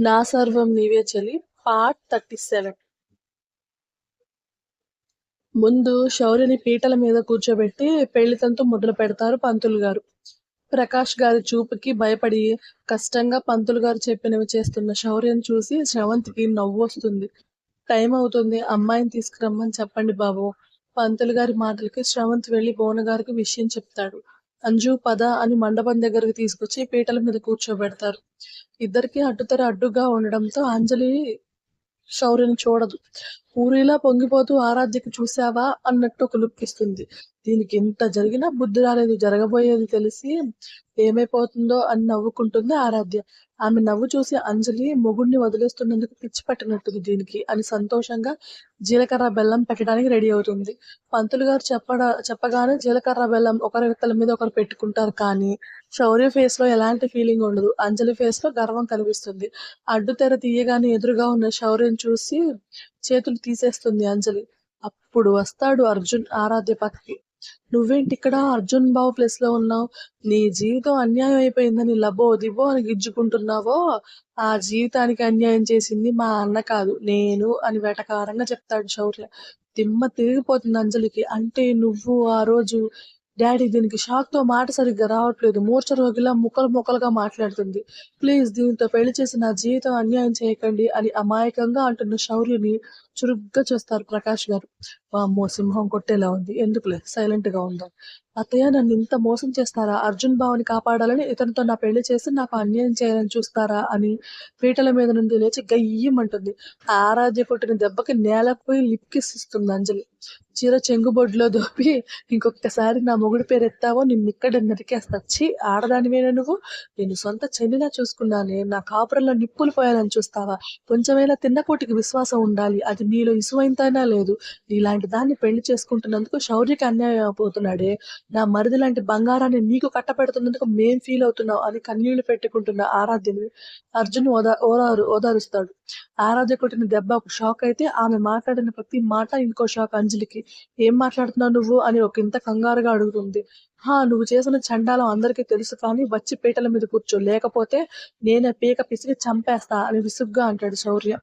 నా సర్వం నీవే చలి పార్ట్ థర్టీ సెవెన్ ముందు శౌర్యని పీటల మీద కూర్చోబెట్టి పెళ్ళితంతు మొదలు పెడతారు పంతులు గారు. ప్రకాష్ గారి చూపుకి భయపడి కష్టంగా పంతులు గారు చెప్పినవి చేస్తున్న శౌర్యని చూసి శ్రవంతికి నవ్వు వస్తుంది. టైం అవుతుంది అమ్మాయిని తీసుకురమ్మని చెప్పండి బాబు. పంతులు గారి మాటలకి శ్రవంత్ వెళ్ళి బోన గారికి విషయం చెప్తాడు. అంజు పద అని మండపం దగ్గరకు తీసుకొచ్చి పీటల మీద కూర్చోబెడతారు. ఇద్దరికి అడ్డుతెర అడ్డుగా ఉండడంతో అంజలి శౌర్యం చూడదు. పూరిలా పొంగిపోతూ ఆరాధ్యకు చూసావా అన్నట్టు ఒక లుక్ ఇస్తుంది. దీనికి ఎంత జరిగినా బుద్ధి రాలేదు. జరగబోయేది తెలిసి ఏమైపోతుందో అని నవ్వుకుంటుంది ఆరాధ్య. ఆమె నవ్వు చూసి అంజలి మొగుడిని వదిలేస్తున్నందుకు పిచ్చి పట్టినట్టుంది దీనికి అని సంతోషంగా జీలకర్ర బెల్లం పెట్టడానికి రెడీ అవుతుంది. పంతులు గారు చెప్పడ చెప్పగానే జీలకర్ర బెల్లం ఒకరి వ్యక్తుల మీద ఒకరు పెట్టుకుంటారు కానీ శౌర్య ఫేస్లో ఎలాంటి ఫీలింగ్ ఉండదు. అంజలి ఫేస్లో గర్వం కనిపిస్తుంది అడ్డు తెర తీయగానే ఎదురుగా ఉన్న శౌర్యం చూసి చేతులు తీసేస్తుంది అంజలి. అప్పుడు వస్తాడు అర్జున్ ఆరాధ్య పక్కకి. నువ్వేంటి ఇక్కడ? అర్జున్ బాబు ప్లేస్లో ఉన్నావు. నీ జీవితం అన్యాయం అయిపోయిందని లబో దిబో అని గిజ్జుకుంటున్నావో? ఆ జీవితానికి అన్యాయం చేసింది మా అన్న కాదు నేను అని వెటకారంగా చెప్తాడు శౌర్య. దిమ్మ తిరిగిపోతుంది అంజలికి. అంటే నువ్వు ఆ రోజు డాడీ దీనికి షాక్తో మాట సరిగ్గా రావట్లేదు. మూర్ఛ రోగిలా ముక్కలు ముక్కలుగా మాట్లాడుతుంది. ప్లీజ్ దీంతో పెళ్ళి చేసి నా జీవితం అన్యాయం చేయకండి అని అమాయకంగా అంటున్న శౌర్యుని చురుగ్గా చూస్తారు ప్రకాష్ గారు. వామ్మో సింహం కొట్టేలా ఉంది. ఎందుకులే? సైలెంట్గా ఉందాం. అత్తయ్య నన్ను ఇంత మోసం చేస్తారా? అర్జున్ బావని కాపాడాలని ఇతనితో నా పెళ్ళి చేసి నాకు అన్యాయం చేయాలని చూస్తారా అని పీటల మీద నుండి లేచి గయ్యమంటుంది. ఆరాధ్య కొట్టిన దెబ్బకి నేలపోయి లిప్కిస్తుంది అంజలి. చీర చెంగుబొడ్లో దోపి ఇంకొకసారి నా మొగుడి పేరు ఎత్తావో నిన్ను ఇక్కడ నరికేస్తా. చి ఆడదానివేనా నువ్వు? నేను సొంత చెల్లిలా చూసుకున్నానే. నా కాపురంలో నిప్పులు పోయాలని చూస్తావా? కొంచెమైనా తిన్నపోటికి విశ్వాసం ఉండాలి. అది నీలో ఇసువైంతైనా లేదు. నీలాంటి దాన్ని పెళ్ళి చేసుకుంటున్నందుకు శౌర్యకి అన్యాయం అయిపోతున్నాడే. నా మరిది లాంటి బంగారాన్ని నీకు కట్టపెడుతున్నందుకు మేం ఫీల్ అవుతున్నావు అని కన్నీళ్ళు పెట్టుకుంటున్న ఆరాధ్యని అర్జున్ ఓదా ఓదారు ఓదారుస్తాడు. ఆరాధ్య కొట్టిన దెబ్బ ఒక షాక్ అయితే ఆమె మాట్లాడిన ప్రతి మాట ఇంకో షాక్ అంజలికి. ఏం మాట్లాడుతున్నావు నువ్వు? అని ఒక ఇంత కంగారుగా అడుగుతుంది. హా నువ్వు చేసిన చండాలం అందరికీ తెలుసు కానీ వచ్చి పీటల మీద కూర్చో. లేకపోతే నేనే పీక పిసికి చంపేస్తా అని విసుగ్గా అంటాడు శౌర్య.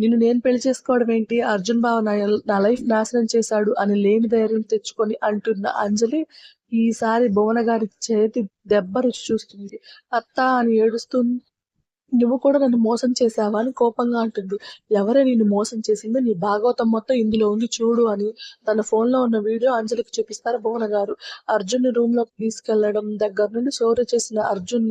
నిన్ను నేను పెళ్ళి చేసుకోవడం ఏంటి? అర్జున్ బావ నా నా లైఫ్ నాశనం చేశాడు అని లేని ధైర్యం తెచ్చుకొని అంటున్న అంజలి ఈసారి భువన గారి చేతి దెబ్బ రుచి చూస్తుంది. అత్త అని ఏడుస్తుంది నువ్వు కూడా నన్ను మోసం చేసావా అని కోపంగా అంటుంది. ఎవరే నిన్ను మోసం చేసిందో నీ భాగవతం మొత్తం ఇందులో ఉంది చూడు అని తన ఫోన్లో ఉన్న వీడియో అంజలికి చూపిస్తారు భువన గారు అర్జున్ రూమ్లోకి తీసుకెళ్ళడం దగ్గర నుండి శౌర్య చేసిన అర్జున్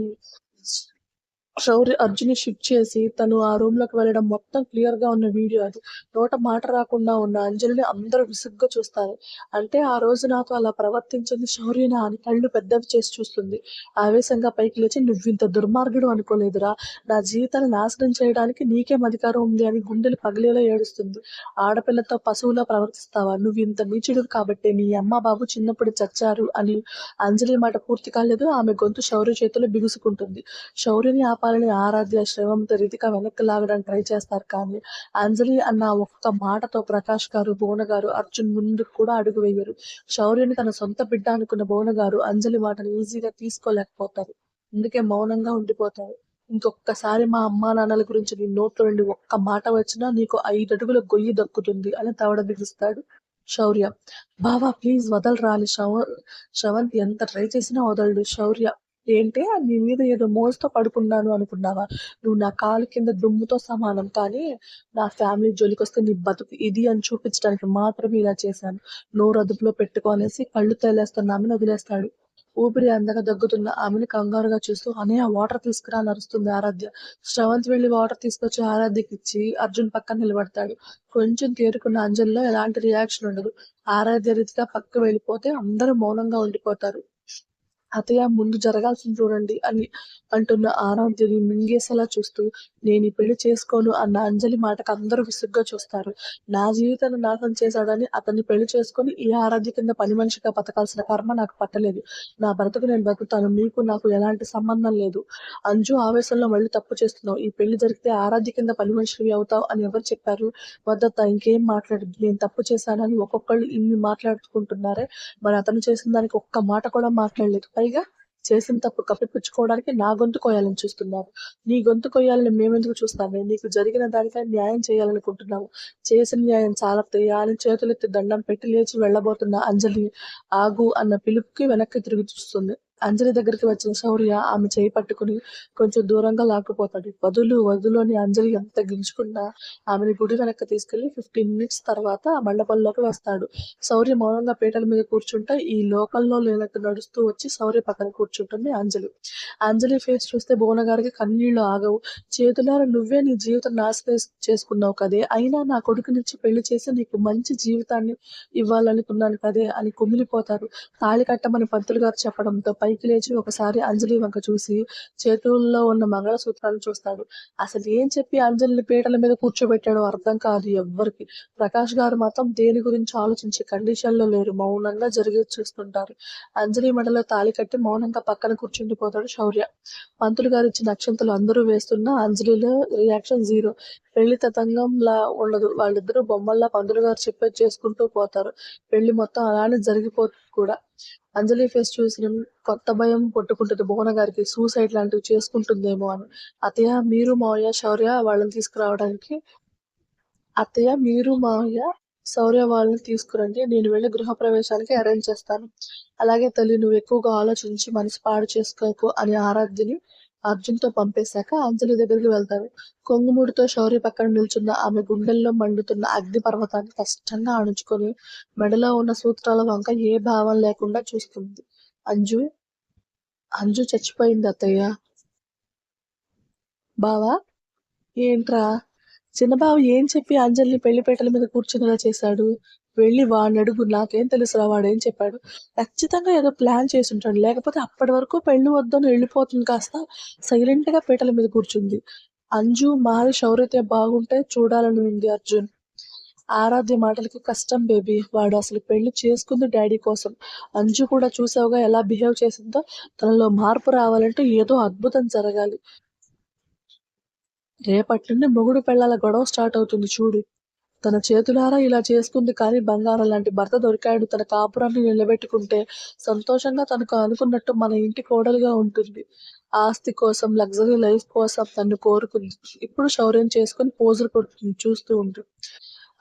శౌర్య అర్జున్ షిఫ్ట్ చేసి తను ఆ రూమ్లోకి వెళ్ళడం మొత్తం క్లియర్గా ఉన్న వీడియో అది. నోట మాట రాకుండా ఉన్న అంజలిని అందరూ విసుగ్గా చూస్తారు. అంటే ఆ రోజు నాతో అలా ప్రవర్తించింది శౌర్యనా అని కళ్ళు పెద్దవి చేసి చూస్తుంది. ఆవేశంగా పైకి లేచి నువ్వింత దుర్మార్గుడు అనుకోలేదురా. నా జీవితాన్ని నాశనం చేయడానికి నీకేం అధికారం ఉంది? అని గుండెలు పగిలేలా ఏడుస్తుంది. ఆడపిల్లతో పశువులా ప్రవర్తిస్తావా? నువ్వు ఇంత నీచుడు కాబట్టి నీ అమ్మ బాబు చిన్నప్పుడు చచ్చారు అని అంజలి మాట పూర్తి కాలేదు. ఆమె గొంతు శౌర్య చేతిలో బిగుసుకుంటుంది. శౌర్యని చెప్పాలని ఆరాధ్య శ్రవంతో రితిక వెనక్కి లాగడానికి ట్రై చేస్తారు కానీ అంజలి అన్న ఒక్క మాటతో ప్రకాష్ గారు భువన గారు అర్జున్ ముందుకు కూడా అడుగు వేయరు. శౌర్యని తన సొంత బిడ్డ అనుకున్న భువన గారు అంజలి మాటను ఈజీగా తీసుకోలేకపోతారు. అందుకే మౌనంగా ఉండిపోతారు. ఇంకొకసారి మా అమ్మా నాన్నల గురించి నీ నోట్లో నుండి ఒక్క మాట వచ్చినా నీకు ఐదు అడుగుల గొయ్యి దక్కుతుంది అని తవడ బిగిస్తాడు శౌర్య. బావా ప్లీజ్ వదలరాలి శవ శవంత్ ఎంత ట్రై చేసినా వదలడు. శౌర్య ఏంటి నీ మీద ఏదో మోజుతో పడుకున్నాను అనుకున్నావా? నువ్వు నా కాలు కింద దుమ్ముతో సమానం కానీ నా ఫ్యామిలీ జోలికొస్తే నీ బతుకు ఇది అని చూపించడానికి మాత్రమే ఇలా చేశాను. నోరు అదుపులో పెట్టుకోనేసి కళ్ళు తేలేస్తున్న ఆమెను వదిలేస్తాడు. ఊపిరి అందగా దగ్గుతున్న ఆమెను కంగారుగా చూస్తూ అనే ఆ వాటర్ తీసుకురా నరుస్తుంది ఆరాధ్య. శ్రవంత్ వెళ్ళి వాటర్ తీసుకొచ్చి ఆరాధ్యకి ఇచ్చి అర్జున్ పక్కన నిలబడతాడు. కొంచెం తేరుకున్న అంజల్లో ఎలాంటి రియాక్షన్ ఉండదు. ఆరాధ్య రీతిగా పక్క వెళ్ళిపోతే అందరూ మౌనంగా ఉండిపోతారు. అతయ్య ముందు జరగాల్సింది చూడండి అని అంటున్న ఆరాధ్యని మింగేసేలా చూస్తూ నేను పెళ్ళి చేసుకోను అన్న అంజలి మాటకు అందరూ విసుగ్గా చూస్తారు. నా జీవితాన్ని నాశనం చేశాడని అతన్ని పెళ్ళి చేసుకొని ఈ ఆరాధ్య కింద పని మనిషిగా బతకాల్సిన కర్మ నాకు పట్టలేదు. నా భర్తకు నేను బతుకుతాను మీకు నాకు ఎలాంటి సంబంధం లేదు. అంజు ఆవేశంలో మళ్ళీ తప్పు చేస్తున్నావు. ఈ పెళ్ళి జరిగితే ఆరాధ్య కింద పని మనిషివి అవుతావు అని ఎవరు చెప్పారు? వద్దత్త ఇంకేం మాట్లాడదు నేను తప్పు చేశానని ఒక్కొక్కళ్ళు ఇన్ని మాట్లాడుకుంటున్నారే. మరి అతను చేసిన దానికి ఒక్క మాట కూడా మాట్లాడలేదు. పైగా చేసిన తప్పు కప్పిపుచ్చుకోవడానికి నా గొంతు కొయ్యాలని చూస్తున్నారు నీ గొంతు కొయ్యాలని మేమెందుకు చూస్తామే నీకు జరిగిన దానికై న్యాయం చేయాలనుకుంటున్నాము చేసిన న్యాయం చాలత్తయ్యా అని చేతులెత్తి దండం పెట్టి లేచి వెళ్ళబోతున్న అంజలి ఆగు అన్న పిలుపుకి వెనక్కి తిరిగి చూస్తుంది. అంజలి దగ్గరికి వచ్చిన శౌర్య ఆమె చేయి పట్టుకుని కొంచెం దూరంగా లాక్కుపోతాడు. వదులు వదులు అని అంజలి ఎంత గింజుకున్నా ఆమెని గుడి వెనక్కి తీసుకెళ్ళి ఫిఫ్టీన్ మినిట్స్ తర్వాత ఆ మండపంలోకి వస్తాడు. శౌర్య మౌనంగా పీటల మీద కూర్చుంటే ఈ లోకల్లో లేనట్టు నడుస్తూ వచ్చి శౌర్య పక్కన కూర్చుంటుంది అంజలి. అంజలి ఫేస్ చూస్తే బోన గారికి కన్నీళ్ళు ఆగవు. చేతులారా నువ్వే నీ జీవితం నాశనం చేసుకున్నావు కదే. అయినా నా కొడుకు నుంచి పెళ్ళి చేసి నీకు మంచి జీవితాన్ని ఇవ్వాలనుకున్నాను కదే అని కుమిలిపోతారు. తాళి కట్టమని పంతులు గారు చెప్పడంతో పైకి లేచి ఒకసారి అంజలి వంక చూసి చేతుల్లో ఉన్న మంగళసూత్రాలు చూస్తాడు. అసలు ఏం చెప్పి అంజలిని పీటల మీద కూర్చోబెట్టాడో అర్థం కాదు ఎవ్వరికి. ప్రకాష్ గారు మాత్రం దేని గురించి ఆలోచించే కండిషన్లో లేరు. మౌనంగా జరిగి చూస్తుంటారు. అంజలి మెడలో తాళి కట్టి మౌనంగా పక్కన కూర్చుండిపోతాడు శౌర్య. పంతులు గారు ఇచ్చిన అక్షంతలు అందరూ వేస్తున్నా అంజలిలో రియాక్షన్ జీరో పెళ్ళి తతంగంలా ఉండదు. వాళ్ళిద్దరూ బొమ్మల్లా పంతులు గారు చెప్పేది చేసుకుంటూ పోతారు. పెళ్ళి మొత్తం అలానే జరిగిపోతుంది కూడా. అంజలి ఫేస్ చూసిన కొత్త భయం కొట్టుకుంటుంది భువన గారికి. సూసైడ్ లాంటివి చేసుకుంటుందేమో అని. అతయ్య మీరు మావయ్య శౌర్య వాళ్ళని తీసుకురావడానికి అత్తయ్య మీరు మావయ్య శౌర్య వాళ్ళని తీసుకురండి. నేను వెళ్ళి గృహప్రవేశానికి అరేంజ్ చేస్తాను. అలాగే తల్లి నువ్వు ఎక్కువగా ఆలోచించి మనసు పాడు చేసుకోకు అని ఆరాధ్యని అర్జున్తో పంపేశాక అంజలి దగ్గరికి వెళ్తారు. కొంగుముడితో శౌర్య పక్కన నిల్చున్న ఆమె గుండెల్లో మండుతున్న అగ్ని పర్వతాన్ని కష్టంగా అణుచుకొని మెడలో ఉన్న సూత్రాల వంక ఏ భావం లేకుండా చూస్తుంది. అంజు అంజు చచ్చిపోయింది అత్తయ్య. బావా ఏంట్రా? చిన్నబాబు ఏం చెప్పి అంజలిని పెళ్ళిపేటల మీద కూర్చునేలా చేశాడు? వెళ్ళి వాడిని అడుగు నాకేం తెలుసురా వాడు ఏం చెప్పాడు. ఖచ్చితంగా ఏదో ప్లాన్ చేసి ఉంటాడు లేకపోతే అప్పటి వరకు పెళ్ళి వద్దని వెళ్ళిపోతుంది కాస్త సైలెంట్గా పీటల మీద కూర్చుంది. అంజు మారి శౌర్యతే బాగుంటే చూడాలని ఉంది అర్జున్. ఆరాధ్య మాటలకి కష్టం బేబీ వాడు అసలు పెళ్ళి చేసుకుంది డాడీ కోసం. అంజు కూడా చూసావుగా ఎలా బిహేవ్ చేసిందో? తనలో మార్పు రావాలంటే ఏదో అద్భుతం జరగాలి. రేపటి నుండి మొగుడు పెళ్ళాల గొడవ స్టార్ట్ అవుతుంది చూడు. తన చేతులారా ఇలా చేసుకుంది కానీ బంగారం లాంటి భర్త దొరికాడు. తన కాపురాన్ని నిలబెట్టుకుంటే సంతోషంగా తనకు అనుకున్నట్టు మన ఇంటి కోడలుగా ఉంటుంది. ఆస్తి కోసం లగ్జరీ లైఫ్ కోసం తను కోరుకుంది. ఇప్పుడు శౌర్యం చేసుకుని పోజులు కొడుతుంది చూస్తూ ఉంటుంది.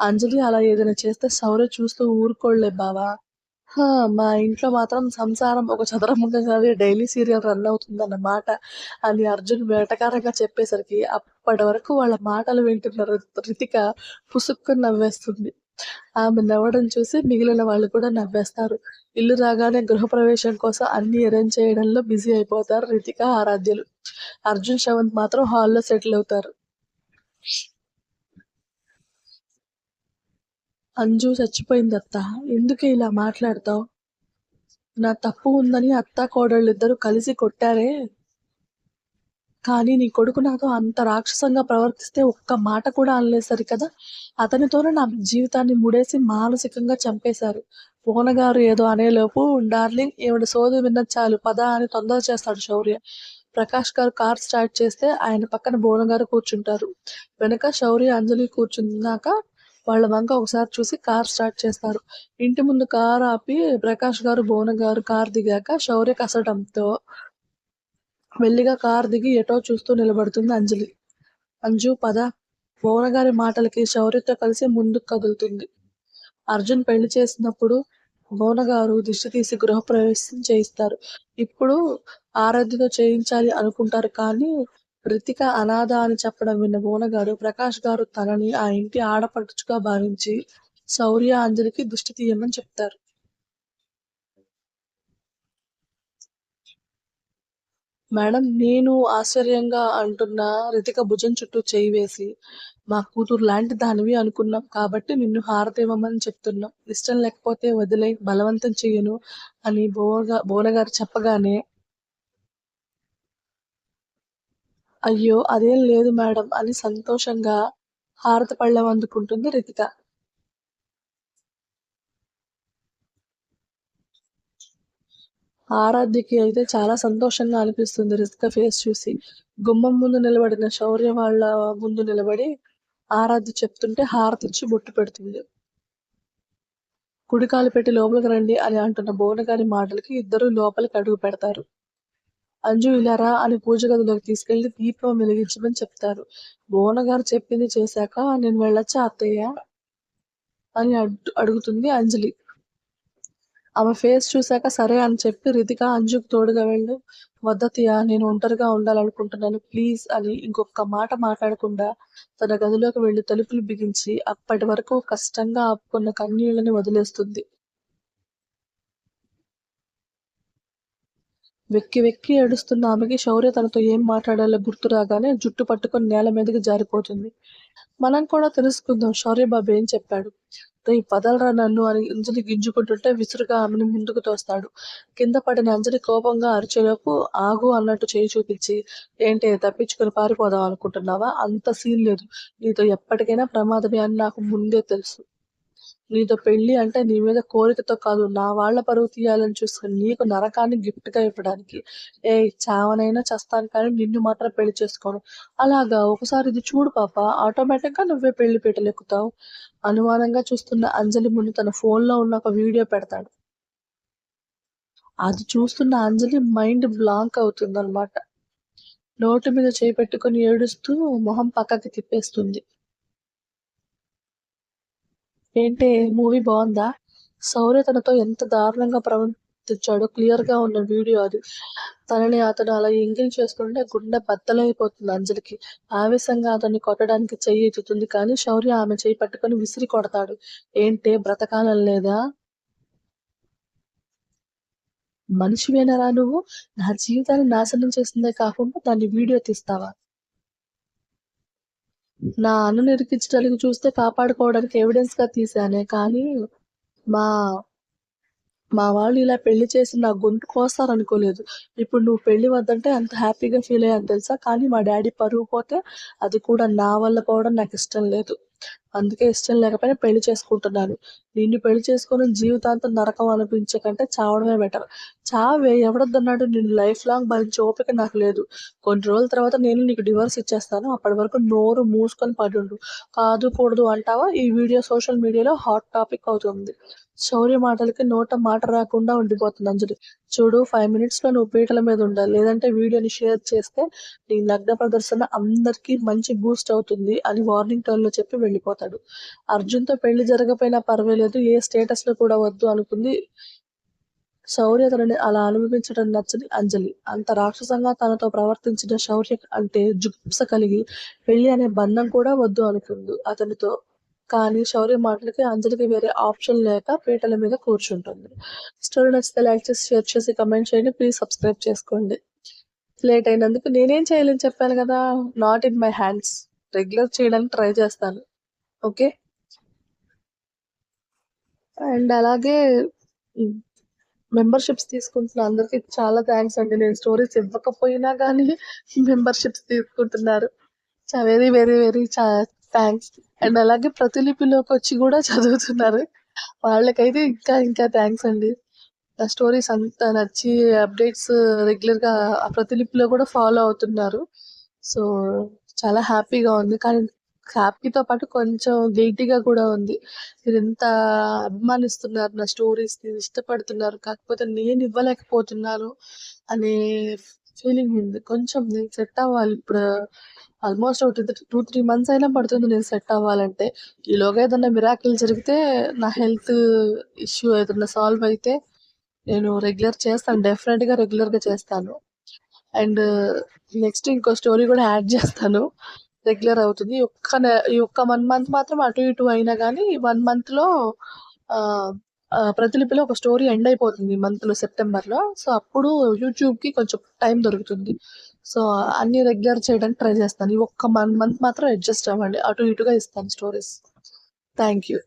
అంజలి అలా ఏదైనా చేస్తే శౌర్య చూస్తూ ఊరుకోలే బావా. మా ఇంట్లో మాత్రం సంసారం ఒక చదరముగా కాదు డైలీ సీరియల్ రన్ అవుతుందన్నమాట. అని అర్జున్ వేటకారంగా చెప్పేసరికి అప్పటి వరకు వాళ్ళ మాటలు వింటున్న రి- రితిక పుసుక్కుని నవ్వేస్తుంది. ఆమె నవ్వడం చూసి మిగిలిన వాళ్ళు కూడా నవ్వేస్తారు. ఇల్లు రాగానే గృహప్రవేశం కోసం అన్ని అరేంజ్ చేయడంలో బిజీ అయిపోతారు రితిక ఆరాధ్యులు. అర్జున్ శవంత్ మాత్రం హాల్లో సెటిల్ అవుతారు. అంజు చచ్చిపోయింది అత్త. ఎందుకు ఇలా మాట్లాడతావు? నా తప్పు ఉందని అత్త కోడళ్ళిద్దరూ కలిసి కొట్టారే. కానీ నీ కొడుకు నాతో అంత రాక్షసంగా ప్రవర్తిస్తే ఒక్క మాట కూడా అనలేదు సరి కదా అతనితోనే నా జీవితాన్ని ముడేసి మానసికంగా చంపేశారు. గారు ఏదో అనేలోపు డార్లింగ్ ఈవిడ సోది విన్న చాలు పద అని తొందర చేస్తాడు శౌర్య. ప్రకాష్ గారు కార్ స్టార్ట్ చేస్తే ఆయన పక్కన బోనగారు గారు కూర్చుంటారు. వెనక శౌర్య అంజలి కూర్చున్నాక వాళ్ళ వంక ఒకసారి చూసి కార్ స్టార్ట్ చేస్తారు. ఇంటి ముందు కార్ ఆపి ప్రకాష్ గారు భువన గారు కార్ దిగాక శౌర్య కసడంతో మెల్లిగా కార్ దిగి ఎటో చూస్తూ నిలబడుతుంది అంజలి. అంజు పద. భువన గారి మాటలకి శౌర్యతో కలిసి ముందుకు కదులుతుంది. అర్జున్ పెళ్ళి చేసినప్పుడు భువన గారు దిష్టి తీసి గృహప్రవేశం చేయిస్తారు. ఇప్పుడు ఆరాధ్యతో చేయించాలి అనుకుంటారు కానీ రితిక అనాథ అని చెప్పడం విన్న బోనగారు గారు ప్రకాష్ గారు తనని ఆ ఇంటి ఆడపడుచుగా భావించి శౌర్య అంజలికి దృష్టి తీయమని చెప్తారు. మేడం నేను ఆశ్చర్యంగా అంటున్న రితిక భుజం చుట్టూ చేయి వేసి మా కూతురు లాంటి దానివి అనుకున్నాం కాబట్టి నిన్ను హారతివ్వమని చెప్తున్నాం. ఇష్టం లేకపోతే వదిలే బలవంతం చెయ్యను అని బోనగా బోనగారు చెప్పగానే అయ్యో అదేం లేదు మేడం అని సంతోషంగా హారతి పళ్ళెం అందుకుంటుంది రితిక. ఆరాధ్యకి అయితే చాలా సంతోషంగా అనిపిస్తుంది రితిక ఫేస్ చూసి. గుమ్మం ముందు నిలబడిన శౌర్య వాళ్ళ ముందు నిలబడి ఆరాధ్య చెప్తుంటే హారతి ఇచ్చి బొట్టు పెడుతుంది. కుడికాలు పెట్టి లోపలికి రండి అని అంటున్న బోనగారి మాటలకి ఇద్దరు లోపలికి అడుగు పెడతారు. అంజు ఇలా రా అని పూజ గదిలోకి తీసుకెళ్ళి దీపం వెలిగించమని చెప్తారు. భువన గారు చెప్పింది చేశాక నేను వెళ్ళొచ్చా అత్తయ్య? అని అడుగుతుంది అంజలి. ఆమె ఫేస్ చూశాక సరే అని చెప్పి రితిక అంజుకు తోడుగా వెళ్ళు. వద్దతియా నేను ఒంటరిగా ఉండాలనుకుంటున్నాను. ప్లీజ్ అని ఇంకొక మాట మాట్లాడకుండా తన గదిలోకి వెళ్ళి తలుపులు బిగించి అప్పటి వరకు కష్టంగా ఆపుకున్న కన్నీళ్ళని వదిలేస్తుంది. వెక్కి వెక్కి ఏడుస్తున్న ఆమెకి శౌర్య తనతో ఏం మాట్లాడాలో గుర్తు రాగానే జుట్టు పట్టుకొని నేల మీదకి జారిపోతుంది. మనం కూడా తెలుసుకుందాం శౌర్య బాబు ఏం చెప్పాడు. రే పదలరా నన్ను అని అంజలి గింజుకుంటుంటే విసురుగా ఆమెను ముందుకు తోస్తాడు. కింద పడిన అంజలి కోపంగా అరిచేలోపు ఆగు అన్నట్టు చేయి చూపించి ఏంటి తప్పించుకొని పారిపోదాం అనుకుంటున్నావా? అంత సీన్ లేదు. నీతో ఎప్పటికైనా ప్రమాదమే అని నాకు ముందే తెలుసు. నీతో పెళ్ళి అంటే నీ మీద కోరికతో కాదు నా వాళ్ళ పరువు తీయాలని చూసుకుని నీకు నరకాన్ని గిఫ్ట్గా ఇవ్వడానికి. ఏ చావనైనా చస్తాను కానీ నిన్ను మాత్రం పెళ్ళి చేసుకోను. అలాగా ఒకసారి ఇది చూడు పాప ఆటోమేటిక్గా నువ్వే పెళ్ళి పీటలెక్కుతావు అనుమానంగా చూస్తున్న అంజలి ముందు తన ఫోన్లో ఉన్న ఒక వీడియో పెడతాడు. అది చూస్తున్న అంజలి మైండ్ బ్లాంక్ అవుతుంది అనమాట నోటి మీద చేయి పెట్టుకొని ఏడుస్తూ మొహం పక్కకి తిప్పేస్తుంది. ఏంటి మూవీ బాగుందా? శౌర్య తనతో ఎంత దారుణంగా ప్రవర్తించాడో క్లియర్గా ఉన్న వీడియో అది. తనని అతను అలా ఎంగిల్ చేసుకుంటే గుండె బద్దలైపోతుంది అంజలికి. ఆవేశంగా అతన్ని కొట్టడానికి చెయ్యి ఎత్తుతుంది కానీ శౌర్య ఆమె చెయ్యి పట్టుకొని విసిరి కొడతాడు. ఏంటి బ్రతకాలం లేదా? మనిషివేనరా నువ్వు? నా జీవితాన్ని నాశనం చేసిందే కాకుండా దాన్ని వీడియో తీస్తావా? నా అన్ను ఇరికించడానికి చూస్తే కాపాడుకోవడానికి ఎవిడెన్స్గా తీశానే. కానీ మా మా వాళ్ళు ఇలా పెళ్ళి చేసి నా గొంతు కోస్తారనుకోలేదు. ఇప్పుడు నువ్వు పెళ్ళి వద్దంటే అంత హ్యాపీగా ఫీల్ అయ్యాను తెలుసా? కానీ మా డాడీ పరువు పోతే అది కూడా నా వల్ల పోవడం నాకు ఇష్టం లేదు. అందుకే ఇష్టం లేకపోయినా పెళ్ళి చేసుకుంటున్నాను. నిన్ను పెళ్ళి చేసుకుని జీవితాంతం నరకం అనిపించే కంటే చావడమే బెటర్ చావే ఎవడొద్దన్నాడు నేను లైఫ్ లాంగ్ భరించే ఓపిక నాకు లేదు. కొన్ని రోజుల తర్వాత నేను నీకు డివోర్స్ ఇచ్చేస్తాను. అప్పటి వరకు నోరు మూసుకొని పడుండు. కాదు కూడదు అంటావా? ఈ వీడియో సోషల్ మీడియాలో హాట్ టాపిక్ అవుతుంది. శౌర్య మాటలకి నోట మాట రాకుండా ఉండిపోతుంది అంజలి. చూడు ఫైవ్ మినిట్స్లో నువ్వు పీటల మీద ఉండాలి. లేదంటే వీడియోని షేర్ చేస్తే నీ నగ్న ప్రదర్శన అందరికీ మంచి బూస్ట్ అవుతుంది అని వార్నింగ్ టోన్లో చెప్పి వెళ్ళిపోతాడు. అర్జున్తో పెళ్ళి జరగపోయినా పర్వాలేదు ఏ స్టేటస్లో కూడా వద్దు అనుకుంది. శౌర్య తనని అలా అనుభవించడం నచ్చని అంజలి. అంత రాక్షసంగా తనతో ప్రవర్తించిన శౌర్య అంటే జుగుప్స కలిగి పెళ్ళి అనే బంధం కూడా వద్దు అనుకుంది. అతనితో కానీ శౌర్య మాటలకి అంజలికి వేరే ఆప్షన్ లేక పీటల మీద కూర్చుంటుంది. స్టోరీ నచ్చితే లైక్ చేసి షేర్ చేసి కమెంట్ చేయండి. ప్లీజ్ సబ్స్క్రైబ్ చేసుకోండి. లేట్ అయినందుకు నేనేం చేయలేని చెప్పాను కదా not in my hands. Regular చేయడానికి ట్రై చేస్తాను. ఓకే? అండ్ అలాగే మెంబర్షిప్స్ తీసుకుంటున్న అందరికి చాలా థ్యాంక్స్ అండి. నేను స్టోరీస్ ఇవ్వకపోయినా కానీ మెంబర్షిప్స్ తీసుకుంటున్నారు. Very very very thanks. And అలాగే ప్రతిలిపిలోకి వచ్చి కూడా చదువుతున్నారు. వాళ్ళకైతే ఇంకా ఇంకా థ్యాంక్స్ అండి. నా స్టోరీస్ అంతా నచ్చి అప్డేట్స్ రెగ్యులర్గా ఆ ప్రతిలిపిలో కూడా ఫాలో అవుతున్నారు. సో చాలా హ్యాపీగా ఉంది. కానీ హ్యాపీతో పాటు కొంచెం గిల్టీగా కూడా ఉంది. మీరు ఎంత అభిమానిస్తున్నారు నా స్టోరీస్ని ఇష్టపడుతున్నారు కాకపోతే నేను ఇవ్వలేకపోతున్నాను అనే ఫీలింగ్ ఉంది. కొంచెం నేను సెట్ అవ్వాలి. ఇప్పుడు ఆల్మోస్ట్ ఒక టూ త్రీ మంత్స్ అయినా పడుతుంది నేను సెట్ అవ్వాలంటే. ఈలోగా ఏదన్నా మిరాకిల్ జరిగితే నా హెల్త్ ఇష్యూ ఏదన్నా సాల్వ్ అయితే నేను రెగ్యులర్ చేస్తాను. డెఫినెట్గా రెగ్యులర్గా చేస్తాను. అండ్ నెక్స్ట్ ఇంకో స్టోరీ కూడా యాడ్ చేస్తాను. రెగ్యులర్ అవుతుంది. ఒక్క నె- ఈ ఒక్క వన్ మంత్ మాత్రం అటు ఇటు అయినా కానీ వన్ మంత్లో ప్రతిలిపిలో ఒక స్టోరీ ఎండ్ అయిపోతుంది మంత్లో సెప్టెంబర్లో సో అప్పుడు యూట్యూబ్కి కొంచెం టైం దొరుకుతుంది. సో అన్ని రెగ్యులర్ చేయడానికి ట్రై చేస్తాను. ఈ ఒక్క మంత్ మాత్రం అడ్జస్ట్ అవ్వండి. అటు ఇటుగా ఇస్తాను స్టోరీస్. Thank you.